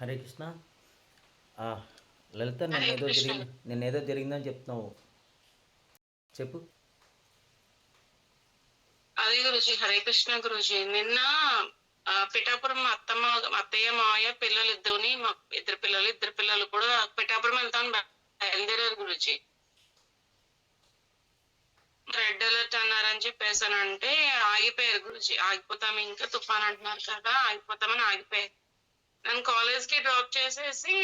హరే కృష్ణ. లలిత నేను హరే ఏదో కృష్ణ. జరిగింది నేను ఏదో జరిగిందని చెప్తున్నావు. చెప్పు. అదే గురుజీ హరే కృష్ణ గురుజీ. నిన్న పిఠాపురం అత్తమ్మ అత్తయ్య మావయ్య పిల్లలు ఇద్దరుని మా ఇద్దరు పిల్లలు ఇద్దరు పిల్లలు కూడా పిఠాపురం వెళ్తాను బయలుదేరారు గురుజీ. రెడ్ అలర్ట్ అన్నారని చెప్పేసానంటే ఆగిపోయారు గురుజీ. ఆగిపోతాం ఇంకా తుఫాన్ అంటున్నారు కదా ఆగిపోతామని ఆగిపోయారు. నన్ను కాలేజ్కి డ్రాప్ చేసేసి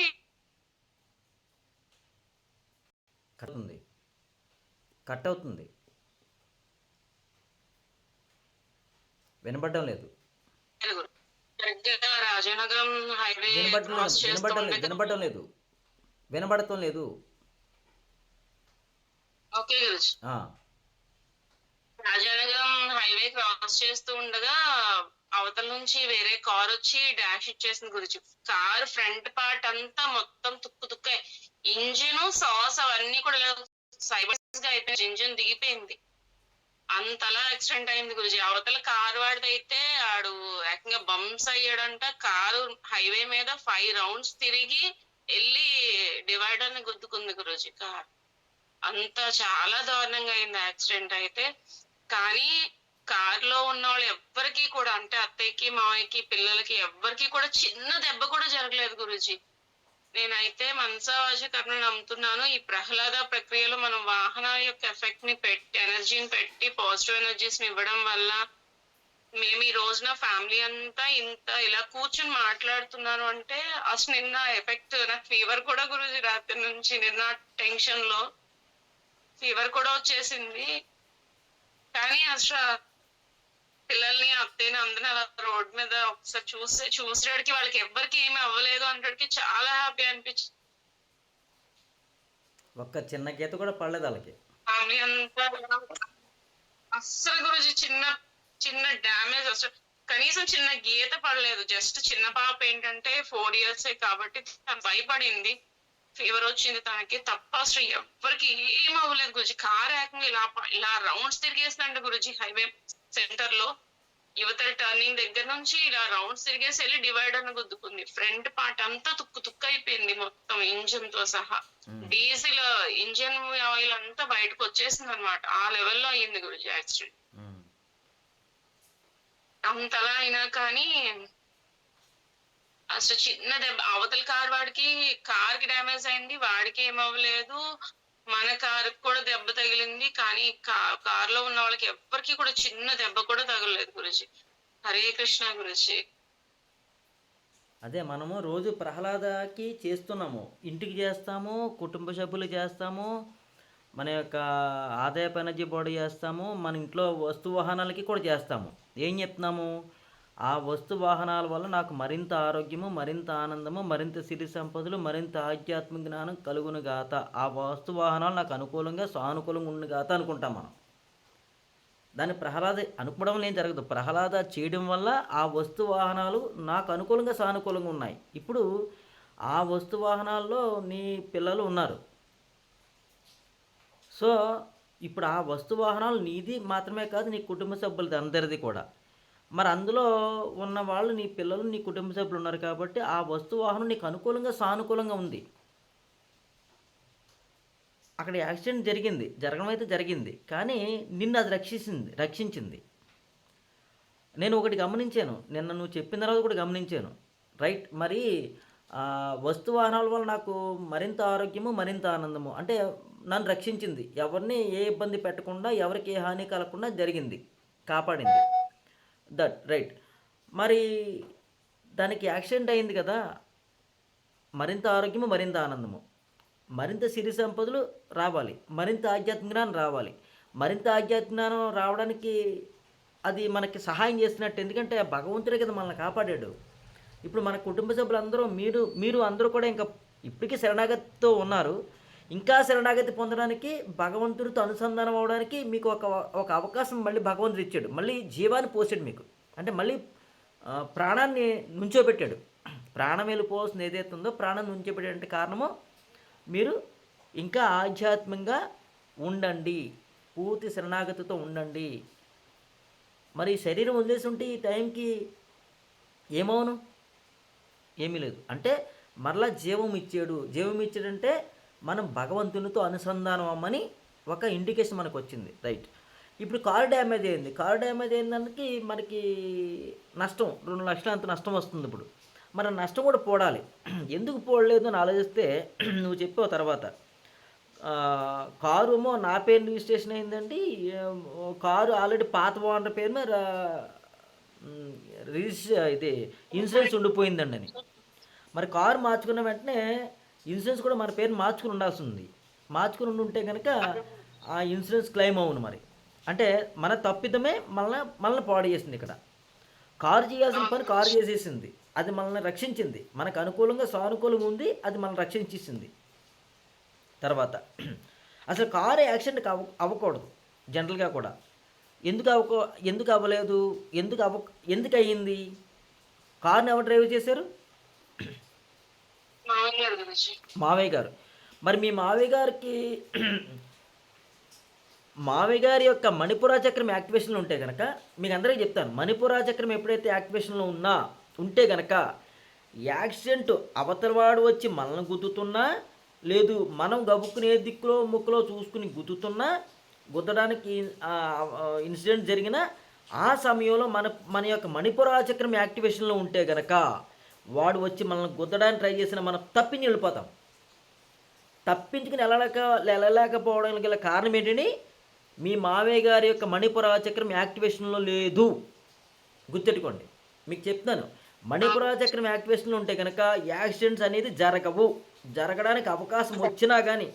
కట్ అవుతుంది కట్ అవుతుంది వినపడడం లేదు రాజానగరం హైవే క్రాస్ లేదు. వినపడడం లేదు. వినపడడం లేదు. ఓకే రాజానగరం హైవే క్రాస్ చేస్తూ ఉండగా అవతల నుంచి వేరే కార్ వచ్చి డాష్ ఇచ్చేసింది గురించి. కార్ ఫ్రంట్ పార్ట్ అంతా మొత్తం తుక్కు తుక్కే. ఇంజిన్ సాస్ అవన్నీ కూడా సైబర్స్గా అయిపోయింది. ఇంజిన్ దిగిపోయింది. అంతలా యాక్సిడెంట్ అయింది గురుజీ. అవతల కారు వాడిదైతే ఆడు ఏకంగా బంప్స్ అయ్యాడంట. కారు హైవే మీద ఫైవ్ రౌండ్స్ తిరిగి వెళ్ళి డివైడర్ని గుద్దుకుంది గురుజీ కార్. అంత చాలా దారుణంగా అయింది యాక్సిడెంట్ అయితే. కానీ కారులో ఉన్న వాళ్ళు ఎవ్వరికి కూడా అంటే అత్తయ్యకి మావయ్యకి పిల్లలకి ఎవ్వరికి కూడా చిన్న దెబ్బ కూడా జరగలేదు గురుజీ. నేనైతే మనసావాజి నమ్ముతున్నాను. ఈ ప్రహ్లాద ప్రక్రియలో మనం వాహనాల యొక్క ఎఫెక్ట్ని పెట్టి ఎనర్జీని పెట్టి పాజిటివ్ ఎనర్జీస్ని ఇవ్వడం వల్ల మేము ఈ రోజున ఫ్యామిలీ అంతా ఇంత ఇలా కూర్చుని మాట్లాడుతున్నాను అంటే అసలు నిన్న ఎఫెక్ట్ నాకు ఫీవర్ కూడా గురుజీ రాత్రి నుంచి నిన్న టెన్షన్లో ఫీవర్ కూడా వచ్చేసింది. కానీ అసలు పిల్లల్ని అత్తయ్యని అందరిని అలా రోడ్ మీద ఒకసారి చూసి చూసేటికి వాళ్ళకి ఎవ్వరికి ఏమీ అవ్వలేదు అంటే చాలా హ్యాపీ అనిపించింది ఒక్క చిన్న గీత కూడా పడలేదు వాళ్ళకి. ఫ్యామిలీ అంతా అస్సలు గురించి చిన్న చిన్న డ్యామేజ్ అసలు. కనీసం చిన్న గీత పడలేదు. జస్ట్ చిన్న పాప ఏంటంటే ఫోర్ ఇయర్స్ కాబట్టి తను భయపడింది. ఫీవర్ వచ్చింది తనకి. తప్ప అసలు ఎవ్వరికి ఏం అవ్వలేదు గురుజీ. కార్ ఏకంగా ఇలా ఇలా రౌండ్స్ తిరిగేసిందంట గురుజీ. హైవే సెంటర్లో యువతల టర్నింగ్ దగ్గర నుంచి ఇలా రౌండ్స్ తిరిగేసి వెళ్ళి డివైడర్ గుద్దుకుంది. ఫ్రంట్ పార్ట్ అంతా తుక్కు తుక్కు అయిపోయింది మొత్తం ఇంజిన్తో సహా. డీజిల్ ఇంజిన్ ఆయిల్ అంతా బయటకు వచ్చేసింది అనమాట ఆ లెవెల్లో అయ్యింది గురుజీ యాక్సిడెంట్. అంతలా అయినా కానీ అసలు చిన్న దెబ్బ అవతల కార్ వాడికి కార్కి డ్యామేజ్ అయింది వాడికి ఏమవ్వలేదు. మన కారు కూడా దెబ్బ తగిలింది. కానీ కారులో ఉన్న వాళ్ళకి ఎవ్వరికి కూడా చిన్న దెబ్బ కూడా తగలలేదు గురుజీ. హరే కృష్ణ గురుజీ. అదే మనము రోజు ప్రహ్లాదకి చేస్తున్నాము. ఇంటికి చేస్తాము కుటుంబ సభ్యులు చేస్తాము మన యొక్క ఆదాయపు ఎనర్జీ బోర్డు చేస్తాము మన ఇంట్లో వస్తు వాహనాలకి కూడా చేస్తాము. ఏం చెప్తున్నాము? ఆ వస్తు వాహనాల వల్ల నాకు మరింత ఆరోగ్యము మరింత ఆనందము మరింత సిరి సంపదలు మరింత ఆధ్యాత్మిక జ్ఞానం కలుగును గాత ఆ వస్తు వాహనాలు నాకు అనుకూలంగా సానుకూలంగా ఉండు గాత అనుకుంటాం మనం. దాన్ని ప్రహ్లాద అనుకోవడం ఏం జరగదు. ప్రహ్లాద చేయడం వల్ల ఆ వస్తు వాహనాలు నాకు అనుకూలంగా సానుకూలంగా ఉన్నాయి. ఇప్పుడు ఆ వస్తు వాహనాల్లో నీ పిల్లలు ఉన్నారు. సో ఇప్పుడు ఆ వస్తు వాహనాలు నీది మాత్రమే కాదు నీ కుటుంబ సభ్యులది అందరిది కూడా. మరి అందులో ఉన్న వాళ్ళు నీ పిల్లలు నీ కుటుంబ సభ్యులు ఉన్నారు కాబట్టి ఆ వస్తు వాహనం నీకు అనుకూలంగా సానుకూలంగా ఉంది. అక్కడ యాక్సిడెంట్ జరిగింది జరగడం అయితే జరిగింది. కానీ నిన్ను అది రక్షించింది రక్షించింది. నేను ఒకటి గమనించాను. నిన్న నువ్వు చెప్పిన తర్వాత కూడా గమనించాను. రైట్ మరి వస్తు వాహనాల వల్ల నాకు మరింత ఆరోగ్యము మరింత ఆనందము. అంటే నన్ను రక్షించింది. ఎవరిని ఏ ఇబ్బంది పెట్టకుండా ఎవరికి ఏ హాని కలగకుండా జరిగింది కాపాడింది. దట్ రైట్ మరి దానికి యాక్సిడెంట్ అయింది కదా. మరింత ఆరోగ్యము మరింత ఆనందము. మరింత సిరి సంపదలు రావాలి. మరింత ఆధ్యాత్మిక జ్ఞానం రావాలి. మరింత ఆధ్యాత్మిక జ్ఞానం రావడానికి అది మనకి సహాయం చేస్తున్నట్టు. ఎందుకంటే ఆ భగవంతుడే కదా మనల్ని కాపాడాడు. ఇప్పుడు మన కుటుంబ సభ్యులందరూ మీరు మీరు అందరూ కూడా ఇంకా ఇప్పటికీ శరణాగతితో ఉన్నారు. ఇంకా శరణాగతి పొందడానికి భగవంతుడితో అనుసంధానం అవడానికి మీకు ఒక ఒక అవకాశం మళ్ళీ భగవంతుడు ఇచ్చాడు. మళ్ళీ జీవాన్ని పోసాడు మీకు. అంటే మళ్ళీ ప్రాణాన్ని నుంచోబెట్టాడు. ప్రాణం వెళ్ళిపోవాల్సింది ఏదైతే ఉందో ప్రాణం నుంచోబెట్టే కారణము మీరు ఇంకా ఆధ్యాత్మికంగా ఉండండి. పూర్తి శరణాగతితో ఉండండి. మరి శరీరం వదిలేసి ఉంటే ఈ టైంకి ఏమవును? ఏమీ లేదు. అంటే మరలా జీవం ఇచ్చాడు. జీవం ఇచ్చాడంటే మనం భగవంతునితో అనుసంధానం అమ్మని ఒక ఇండికేషన్ మనకు వచ్చింది రైట్ ఇప్పుడు కారు డ్యామేజ్ అయింది. కారు డ్యామేజ్ అయిందానికి మనకి నష్టం రెండు లక్షల అంత నష్టం వస్తుంది ఇప్పుడు. మన నష్టం కూడా పోడాలి. ఎందుకు పోడలేదు అని ఆలోచిస్తే నువ్వు చెప్పావు తర్వాత. కారు ఏమో నా పేరు రిజిస్ట్రేషన్ అయిందండి. కారు ఆల్రెడీ పాత ఓనర్ పేరు మీద రిజిస్టర్ ఇది ఇన్సూరెన్స్ ఉండిపోయిందండి అని. మరి కారు మార్చుకున్న వెంటనే ఇన్సూరెన్స్ కూడా మన పేరు మార్చుకుని ఉండాల్సి ఉంది మార్చుకుని ఉంటే కనుక ఆ ఇన్సూరెన్స్ క్లెయిమ్ అవును మరి. అంటే మన తప్పిదమే మనల్ని మనల్ని పాడు చేసింది ఇక్కడ. కారు చేయాల్సిన పని కారు చేసేసింది. అది మనల్ని రక్షించింది. మనకు అనుకూలంగా సానుకూలంగా ఉంది అది మనల్ని రక్షించేసింది. తర్వాత అసలు కారు యాక్సిడెంట్ అవ అవ్వకూడదు. జనరల్గా కూడా. ఎందుకు అవ్వకో ఎందుకు అవ్వలేదు? ఎందుకు అవ్వ ఎందుకు అయ్యింది? కార్ని ఎవరు డ్రైవ్ చేశారు? మావయ్య గారు మరి మీ మావయ్య గారికి మావయ్య గారి యొక్క మణిపురా చక్రం యాక్టివేషన్లో ఉంటే కనుక మీకు అందరికీ చెప్తాను మణిపురా చక్రం ఎప్పుడైతే యాక్టివేషన్లో ఉన్నా ఉంటే కనుక యాక్సిడెంట్ అవతలవాడు వచ్చి మనల్ని గుద్దుతున్నా లేదు మనం గబుక్కునే దిక్కులో ముక్కులో చూసుకుని గుద్దుతున్నా గుద్దడానికి ఇన్సిడెంట్ జరిగిన ఆ సమయంలో మన మన యొక్క మణిపురా చక్రం యాక్టివేషన్లో ఉంటే గనక వాడు వచ్చి మనల్ని గుద్దడానికి ట్రై చేసిన మనం తప్పించి వెళ్ళిపోతాం. తప్పించుకుని వెళ్ళలేక వెళ్ళలేకపోవడానికి గల కారణం ఏంటని మీ మావయ్య గారి యొక్క మణిపుర చక్రం యాక్టివేషన్లో లేదు. గుర్తెట్టుకోండి మీకు చెప్తున్నాను. మణిపుర చక్రం యాక్టివేషన్లో ఉంటే కనుక యాక్సిడెంట్స్ అనేది జరగవు. జరగడానికి అవకాశం వచ్చినా కానీ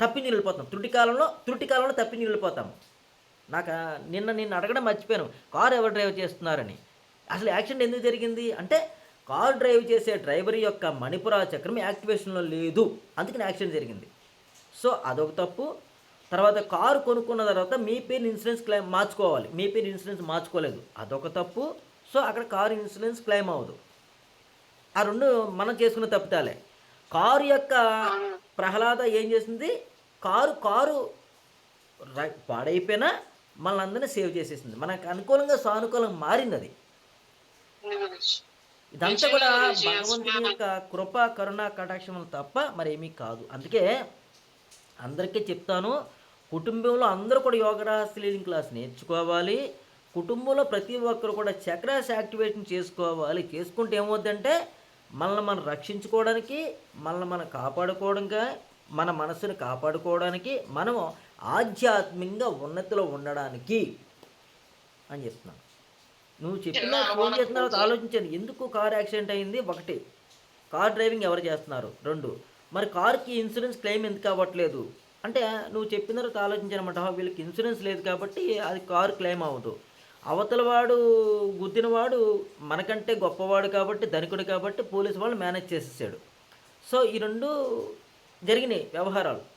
తప్పించి వెళ్ళిపోతాం. త్రుటి కాలంలో త్రుటి కాలంలో తప్పించి వెళ్ళిపోతాం. నాకు నిన్న నిన్ను అడగడం మర్చిపోయాను. కారు ఎవరు డ్రైవ్ చేస్తున్నారని. అసలు యాక్సిడెంట్ ఎందుకు జరిగింది? అంటే కారు డ్రైవ్ చేసే డ్రైవర్ యొక్క మణిపుర చక్రం యాక్టివేషన్లో లేదు. అందుకని యాక్సిడెంట్ జరిగింది. సో అదొక తప్పు. తర్వాత కారు కొనుక్కున్న తర్వాత మీ పేరు ఇన్సూరెన్స్ క్లెయిమ్ మార్చుకోవాలి. మీ పేరు ఇన్సూరెన్స్ మార్చుకోలేదు. అదొక తప్పు. సో అక్కడ కారు ఇన్సూరెన్స్ క్లెయిమ్ అవ్వదు. ఆ రెండు మనం చేసుకున్న తప్పితాలే. కారు యొక్క ప్రహ్లాద ఏం చేసింది? కారు కారు పాడైపోయినా మనందరినీ సేవ్ చేసేసింది. మనకు అనుకూలంగా సానుకూలంగా మారింది అది. ఇదంతా కూడా భగవంతుని యొక్క కృప కరుణ కటాక్షములు తప్ప మరేమీ కాదు. అందుకే అందరికీ చెప్తాను కుటుంబంలో అందరూ కూడా యోగా స్లీడింగ్ క్లాస్ నేర్చుకోవాలి కుటుంబంలో ప్రతి ఒక్కరు కూడా చక్రాస్ యాక్టివేషన్ చేసుకోవాలి. చేసుకుంటే ఏమవుద్దంటే మనల్ని మనం రక్షించుకోవడానికి మనల్ని మనం కాపాడుకోవడానికి మన మనసుని కాపాడుకోవడానికి మనం ఆధ్యాత్మికంగా ఉన్నతిలో ఉండడానికి అని చెప్తున్నాను. నువ్వు చెప్పిన ఫోన్ చేసిన తర్వాత ఆలోచించాను. ఎందుకు కార్ యాక్సిడెంట్ అయింది? ఒకటి కార్ డ్రైవింగ్ ఎవరు చేస్తున్నారు? రెండు మరి కార్కి ఇన్సూరెన్స్ క్లెయిమ్ ఎందుకు అవ్వట్లేదు? అంటే నువ్వు చెప్పిన తర్వాత ఆలోచించానమాట. వీళ్ళకి ఇన్సూరెన్స్ లేదు కాబట్టి అది కారు క్లెయిమ్ అవ్వదు. అవతల వాడు గుద్దిన వాడు మనకంటే గొప్పవాడు కాబట్టి ధనికుడు కాబట్టి పోలీసు వాళ్ళు మేనేజ్ చేసేసాడు. సో ఈ రెండు జరిగినాయి వ్యవహారాలు.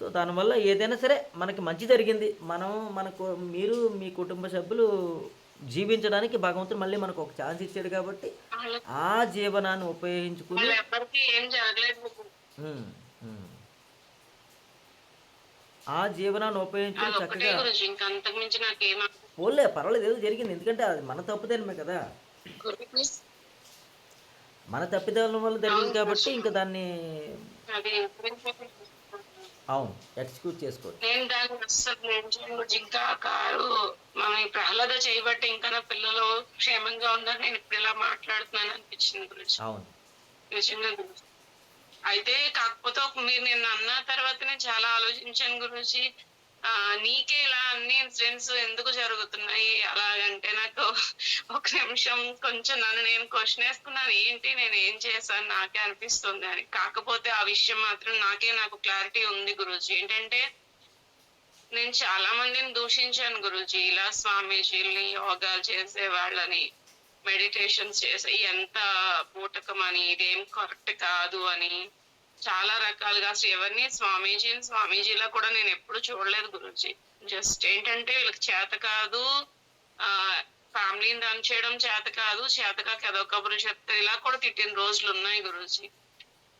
సో దానివల్ల ఏదైనా సరే మనకి మంచి జరిగింది. మనం మనకు మీరు మీ కుటుంబ సభ్యులు జీవించడానికి భగవంతుడు మళ్ళీ మనకు ఒక ఛాన్స్ ఇచ్చాడు కాబట్టి ఆ జీవనాన్ని ఉపయోగించుకుని. ఆ జీవనాన్ని ఉపయోగించుకుని చక్కగా పోలే పర్వాలేదు ఏదో జరిగింది. ఎందుకంటే అది మన తప్పుదేనమే కదా. మన తప్పిదాల వల్ల జరిగింది కాబట్టి ఇంకా దాన్ని అవును ఎక్స్క్యూజ్ చేసుకో నేను దాన్ని అస్సలు నేను ఇంకా కారు మనం ప్రహ్లాద చేయబట్టి ఇంకా నా పిల్లలు క్షేమంగా ఉన్నారు నేను ఇప్పుడు ఇలా మాట్లాడుతున్నాను అనిపించింది గురించి అవును. నిజంగా గురించి అయితే కాకపోతే ఒక మీరు నేను అన్న తర్వాత నేను చాలా ఆలోచించాను గురించి నీకే ఇలా అన్ని ఇన్సిడెంట్స్ ఎందుకు జరుగుతున్నాయి? అలాగంటే నాకు ఒక నిమిషం కొంచెం నన్ను నేను క్వశ్చన్ వేసుకున్నాను. ఏంటి? నేను ఏం చేశాను? నాకే అనిపిస్తుంది అని. కాకపోతే ఆ విషయం మాత్రం నాకే నాకు క్లారిటీ ఉంది గురూజీ. ఏంటంటే నేను చాలా మందిని దూషించాను గురూజీ. ఇలా స్వామీజీల్ని యోగాలు చేసే వాళ్ళని మెడిటేషన్స్ చేసే ఎంత బూటకం అని ఇదేం కరెక్ట్ కాదు అని. చాలా రకాలుగా అసలు ఎవరిని స్వామీజీని స్వామీజీలా కూడా నేను ఎప్పుడు చూడలేదు గురుజీ. జస్ట్ ఏంటంటే వీళ్ళకి చేత కాదు ఆ ఫ్యామిలీని రన్ చేయడం చేత కాదు చేతగా కదో కబురు చెప్తే ఇలా కూడా తిట్టిన రోజులు ఉన్నాయి గురూజీ.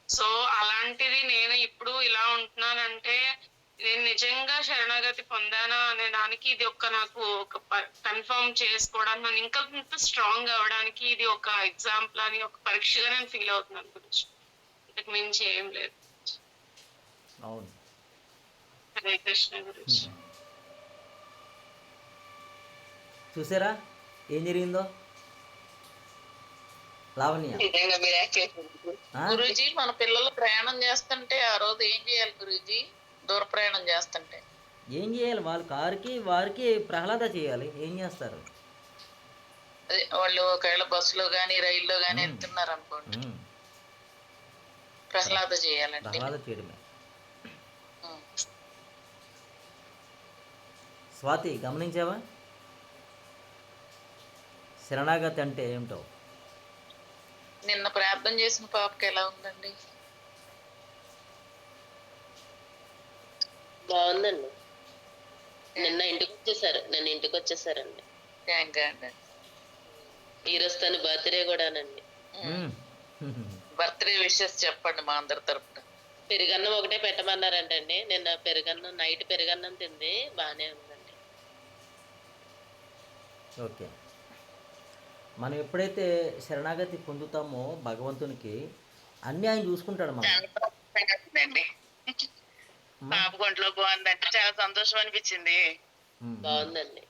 సో అలాంటిది నేను ఇప్పుడు ఇలా ఉంటున్నానంటే నేను నిజంగా శరణాగతి పొందానా అనే దానికి ఇది ఒక నాకు ఒక కన్ఫర్మ్ చేసుకోవడానికి నన్ను ఇంకా ఇంత స్ట్రాంగ్ అవ్వడానికి ఇది ఒక ఎగ్జాంపుల్ అని ఒక పరీక్షగా నేను ఫీల్ అవుతున్నాను గురించి ఇంతకు మించి ఏం లేదు. అవును. హరే కృష్ణ గురించి చూసారా? ఏం జరిగిందో? లావణ్య? గురూజీ మన పిల్లలు ప్రయాణం చేస్తుంటే ఆ రోజు ఏం చేయాలి గురూజీ? దూర ప్రయాణం చేస్తుంటే. ఏం చేయాలి? వాళ్ళ కారుకి వారికి ప్రహ్లాద చేయాలి. ఏం చేస్తారు? అదే వాళ్ళు ఒకవేళ బస్సులో గానీ రైల్లో గానీ మ్మ్. వెళ్తున్నారు అనుకోండి. ప్రహ్లాద చేయాలంటే. ప్రహ్లాద చేయడమే. స్వాతి గమనించావా? శరణాగతి అంటే ఏమిటో? నిన్న ప్రార్థన చేసిన పాపకి ఎలా ఉందండి? బాగుందండి. నిన్న ఇంటికి వచ్చేసారు. నిన్న ఇంటికి వచ్చేసారండి. థ్యాంక్ అండి. ఈ రోజు తన బర్త్డే కూడానండి. బర్త్డే విషెస్ చెప్పండి మా అందరి తరపున. పెరుగన్నం ఒకటే పెట్టమన్నారంటండి. నిన్న పెరుగన్నం నైట్ పెరుగన్నం తింది బాగానే ఉందండి. ఓకే. మనం ఎప్పుడైతే శరణాగతి పొందుతామో భగవంతునికి అన్ని ఆయన చూసుకుంటాడు మనం. పాప ఒంట్లో బాగుందంటే చాలా సంతోషం అనిపించింది. బాగుందండి.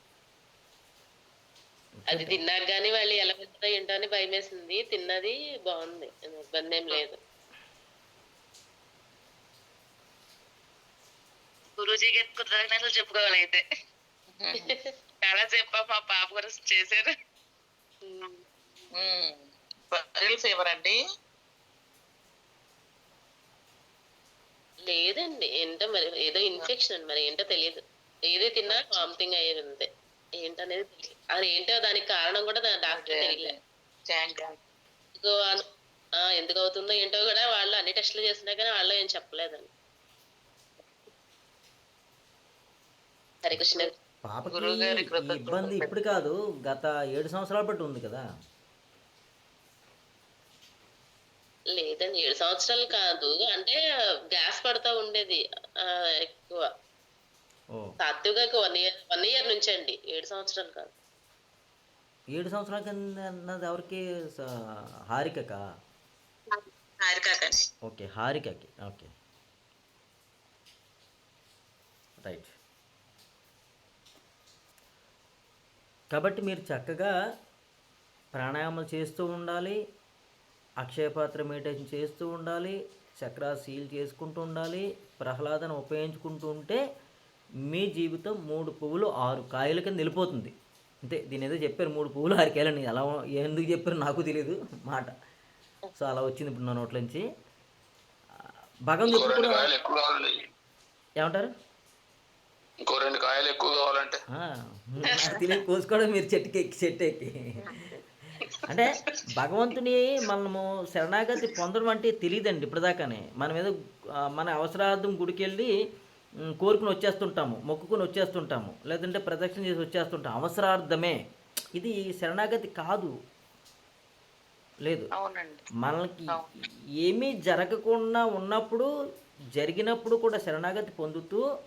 అది తిన్నాక కానీ వాళ్ళు ఎలా ఉంటుందో ఏంటో అని భయం వేసింది తిన్నది బాగుంది. ఇబ్బంది ఏం లేదు. గురూజీకి కృతజ్ఞతలు చెప్పుకోవాలి అయితే. చాలా సేపు మా పాప గురించి చేశారు. అండి లేదండి. ఏంటో మరి ఏదో ఇన్ఫెక్షన్ మరి ఏంటో తెలియదు. ఏది తిన్నా వామిటింగ్ అయ్యేది అంతే. ఏంటనేది అది ఏంటో దానికి కారణం కూడా డాక్టర్ తెలియలేదు ఎందుకు అను- ఆ, ఎందుకు అవుతుందో ఏంటో కూడా వాళ్ళు అన్ని టెస్టులు చేసినా కానీ వాళ్ళు ఏం చెప్పలేదండి. హరే కృష్ణ. పాపకి గురువుగారి ఈ కృతజ్ఞతలు ఇబ్బంది ఇప్పుడు కాదు గత ఏడు సంవత్సరాల బట్టి ఉంది కదా. లేదండి ఏడు సంవత్సరాలు కాదు. అంటే గ్యాస్ పడతా ఉండేది ఆ, ఎక్కువ. సాత్వికకి వన్ ఇయర్ వన్ ఇయర్ నుంచి అండి ఏడు సంవత్సరాలు కాదు. ఏడు సంవత్సరాల కింద అన్నది ఎవరికి? హారికకా? హారికాకండి ఓకే హారికకి ఓకే. రైట్. కాబట్టి మీరు చక్కగా ప్రాణాయామం చేస్తూ ఉండాలి అక్షయపాత్ర మెడిటేషన్ చేస్తూ ఉండాలి చక్ర సీల్ చేసుకుంటూ ఉండాలి ప్రహ్లాదన ఉపయోగించుకుంటూ ఉంటే మీ జీవితం మూడు పువ్వులు ఆరు కాయల కింద వెళ్ళిపోతుంది అంతే దీని ఏదో చెప్పారు మూడు పువ్వులు ఆరు కాయలని ఎలా ఎందుకు చెప్పారు నాకు తెలియదు మాట. సో అలా వచ్చింది ఇప్పుడు నా నోట్ల నుంచి. ఆ, భగవంతుడు ఇంకో ఎప్పుడు రెండు కూడా కాయలు ఎక్కువ కావాలండి. ఏమంటారు? ఇంకో రెండు కాయలు ఎక్కువ కావాలంటే. తెలియదు కోసుకోవడం మీరు చెట్టుకి ఎక్కి చెట్టు ఎక్కి. అంటే భగవంతుని మనము శరణాగతి పొందడం అంటే తెలియదండి ఇప్పటిదాకానే. మనం ఏదో మన అవసరార్థం గుడికి వెళ్ళి కోరుకుని వచ్చేస్తుంటాము మొక్కుకుని వచ్చేస్తుంటాము లేదంటే ప్రదక్షిణ చేసి వచ్చేస్తుంటాం అవసరార్థమే. ఇది శరణాగతి కాదు. లేదు. మనకి ఏమీ జరగకుండా ఉన్నప్పుడు జరిగినప్పుడు కూడా శరణాగతి పొందుతూ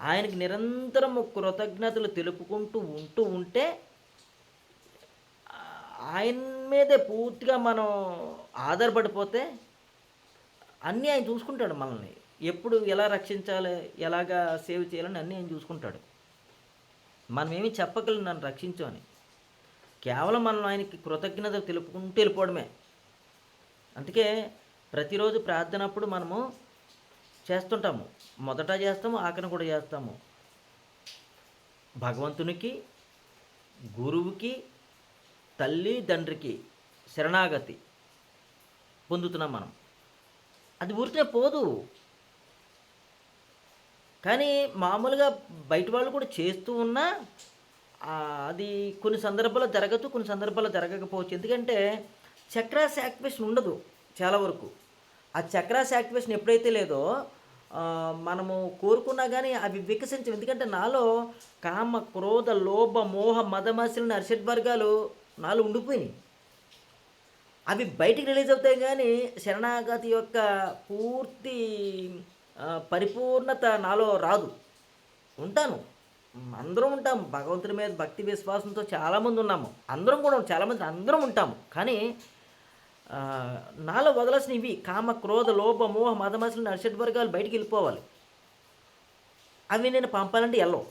ఆయనకి నిరంతరం కృతజ్ఞతలు తెలుపుకుంటూ ఉంటూ ఉంటే ఆయన మీదే పూర్తిగా మనం ఆధారపడిపోతే అన్నీ ఆయన చూసుకుంటాడు మనల్ని. ఎప్పుడు ఎలా రక్షించాలి ఎలాగా సేవ్ చేయాలని అన్నీ ఆయన చూసుకుంటాడు. మనం ఏమీ చెప్పగలం నన్ను రక్షించు అని. కేవలం మనం ఆయనకి కృతజ్ఞత తెలుపుకుంటూ వెళ్ళిపోవడమే. అందుకే ప్రతిరోజు ప్రార్థనప్పుడు మనము చేస్తుంటాము. మొదట చేస్తాము ఆఖరి కూడా చేస్తాము. భగవంతునికి గురువుకి తల్లి తండ్రికి శరణాగతి పొందుతున్నాం మనం. అది ఊరికే పోదు. కానీ మామూలుగా బయట వాళ్ళు కూడా చేస్తూ ఉన్నా అది కొన్ని సందర్భాల్లో జరగదు కొన్ని సందర్భాల్లో జరగకపోవచ్చు. ఎందుకంటే చక్రాస్ యాక్టివేషన్ ఉండదు చాలా వరకు. ఆ చక్రాస్ యాక్టివేషన్ ఎప్పుడైతే లేదో మనము కోరుకున్నా కానీ అవి వికసించవు. ఎందుకంటే నాలో కామ క్రోధ లోభ మోహ మదమశలని అరిషడ్ వర్గాలు నాలో ఉండిపోయినాయి. అవి బయటికి రిలీజ్ అవుతాయి కానీ శరణాగతి యొక్క పూర్తి పరిపూర్ణత నాలో రాదు. ఉంటాను. అందరం ఉంటాం. భగవంతుడి మీద భక్తి విశ్వాసంతో చాలామంది ఉన్నాము. అందరం కూడా చాలామంది అందరం ఉంటాము. కానీ నాలో వదలాల్సిన ఇవి. కామ క్రోధ లోభ మోహ మదమసలు నడిచేటి వర్గాలు బయటికి వెళ్ళిపోవాలి. అవి నేను పంపాలంటే వెళ్ళవు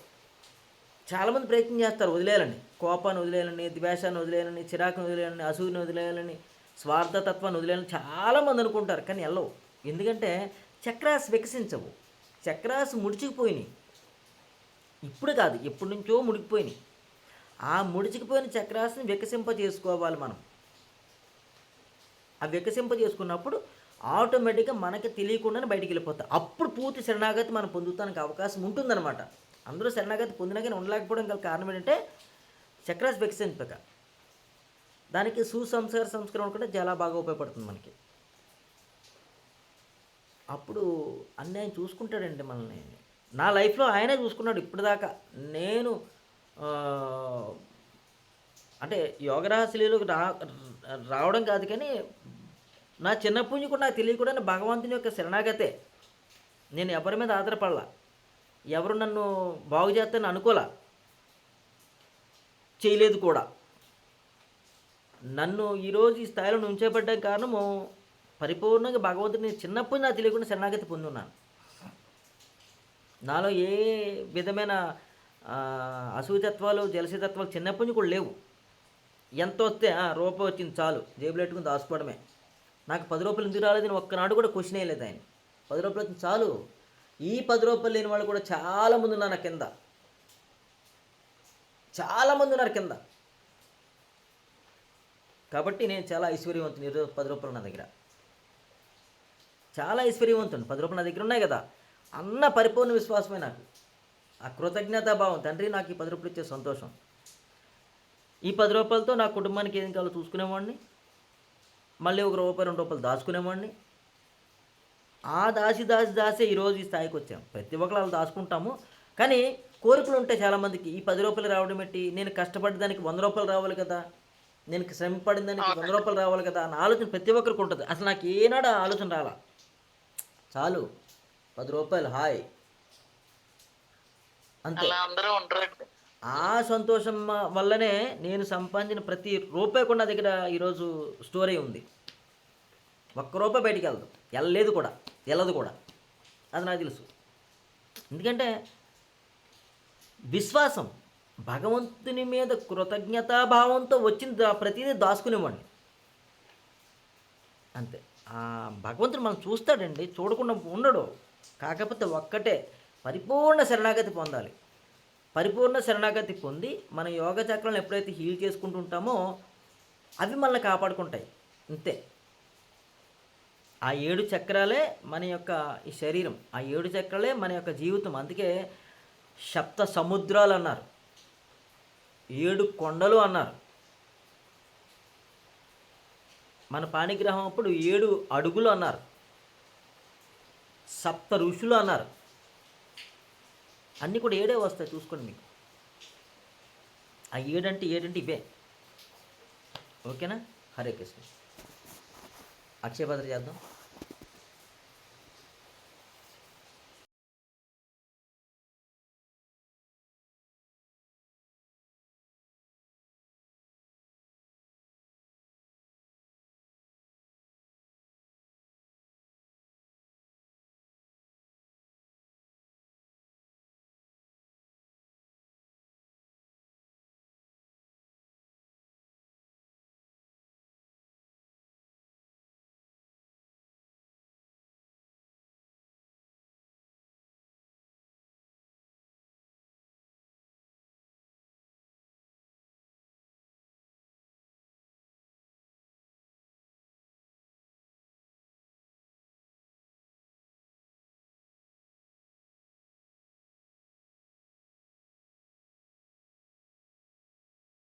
చాలామంది ప్రయత్నం చేస్తారు. వదిలేయాలని. కోపాన్ని వదిలేయాలని ద్వేషాన్ని వదిలేయాలని చిరాకుని వదిలేయాలని అసూయని వదిలేయాలని స్వార్థతత్వాన్ని వదిలేయాలని చాలామంది అనుకుంటారు. కానీ వెళ్ళవు ఎందుకంటే చక్రాస్ వికసించవు. చక్రాస్ ముడిచికిపోయినాయి. ఇప్పుడు కాదు ఎప్పటి నుంచో ముడికిపోయినాయి ఆ ముడిచికిపోయిన చక్రాస్ని వికసింప చేసుకోవాలి మనం. ఆ వికసింప చేసుకున్నప్పుడు ఆటోమేటిక్గా మనకి తెలియకుండానే బయటికి వెళ్ళిపోతాం. అప్పుడు పూర్తి శరణాగతి మనం పొందుతానికి అవకాశం ఉంటుందన్నమాట. అందరూ శరణాగతి పొందినా కానీ ఉండలేకపోవడం గల కారణం ఏంటంటే చక్రాస్ వికసింపక. దానికి సుసంస్కార సంస్కారం కూడా చాలా బాగా ఉపయోగపడుతుంది మనకి. అప్పుడు అన్నీ ఆయన చూసుకుంటాడండి మనల్ని. నా లైఫ్లో ఆయనే చూసుకున్నాడు ఇప్పటిదాకా. నేను అంటే యోగరహస్యలోకి రా రావడం కాదు కానీ నా చిన్నప్పటి నుంచి కూడా నాకు తెలియకుండా భగవంతుని యొక్క శరణాగతే. నేను ఎవరి మీద ఆధారపడలా? ఎవరు నన్ను బాగు చేస్తానని అనుకోలా? చేయలేదు కూడా. నన్ను ఈరోజు ఈ స్థాయిలో ఉంచబడ్డం కారణము పరిపూర్ణంగా భగవంతుడిని చిన్నప్పుడు నాకు తెలియకుండా శరణాగతి పొందున్నాను. నాలో ఏ విధమైన ఆ, అసూయతత్వాలు జలసితత్వాలు చిన్నప్పటి నుంచి కూడా లేవు. ఎంత వస్తే "ఆ, రూపాయి వచ్చింది చాలు. జేబులో పెట్టుకుని దాచుకోవడమే. నాకు పది రూపాయలు ఎందుకు రాలేదని ఒక్కనాడు కూడా క్వశ్చన్ వేయలేదు ఆయన. పది రూపాయలు వచ్చింది చాలు. ఈ పది రూపాయలు లేని వాళ్ళు కూడా చాలామంది ఉన్నారు నా కింద. చాలామంది ఉన్నారు కింద. కాబట్టి నేను చాలా ఐశ్వర్యవంతుని. ఈరోజు పది రూపాయలు నా దగ్గర. చాలా ఐశ్వర్యవంతుని. పది రూపాయలు నా దగ్గర ఉన్నాయి కదా. అన్న పరిపూర్ణ విశ్వాసమే నాకు. ఆ కృతజ్ఞతా భావం. తండ్రి నాకు ఈ పది రూపాయలు ఇచ్చే సంతోషం. ఈ పది రూపాయలతో నా కుటుంబానికి ఏం కావాలో చూసుకునేవాడిని. మళ్ళీ ఒక రూపాయి రెండు రూపాయలు దాచుకునేవాడిని. ఆ దాసి దాసి దాసే ఈరోజు ఈ స్థాయికి వచ్చాం. ప్రతి ఒక్కరు అలా దాచుకుంటాము. కానీ కోరికలు ఉంటాయి చాలామందికి ఈ పది రూపాయలు రావడం ఏంటి? నేను కష్టపడ్డ దానికి వంద రూపాయలు రావాలి కదా. నేను శ్రమ పడిన దానికి వంద రూపాయలు రావాలి కదా అన్న ఆలోచన ప్రతి ఒక్కరికి ఉంటుంది. అసలు నాకు ఏనాడు ఆలోచన రాలా. చాలు. పది రూపాయలు హాయ్. అంతే. ఆ సంతోషం వల్లనే నేను సంపాదించిన ప్రతి రూపాయి కూడా నా దగ్గర ఈరోజు స్టోర్ ఉంది. ఒక్క రూపాయి బయటికి వెళ్దు వెళ్ళలేదు కూడా. వెళ్ళదు కూడా. అది నాకు తెలుసు. ఎందుకంటే విశ్వాసం భగవంతుని మీద కృతజ్ఞతాభావంతో వచ్చిన ప్రతిదీ దాచుకునేవాడిని. అంతే. భగవంతుడు మనం చూస్తాడండి చూడకుండా ఉండడు. కాకపోతే ఒక్కటే పరిపూర్ణ శరణాగతి పొందాలి. పరిపూర్ణ శరణాగతి పొంది మన యోగ చక్రాలను ఎప్పుడైతే హీల్ చేసుకుంటుంటామో అవి మనల్ని కాపాడుకుంటాయి. అంతే ఆ ఏడు చక్రాలే మన యొక్క ఈ శరీరం ఆ ఏడు చక్రాలే మన యొక్క జీవితం. అందుకే సప్త సముద్రాలు అన్నారు. ఏడు కొండలు అన్నారు. మన పాణిగ్రహం అప్పుడు ఏడు అడుగులు అన్నారు. సప్త ఋషులు అన్నారు. అన్నీ కూడా ఏడే వస్తాయి చూసుకోండి మీకు. ఆ ఏడంటే ఏడంటే ఇవే. ఓకేనా? హరే కృష్ణ. అక్షయభద్ర చేద్దాం.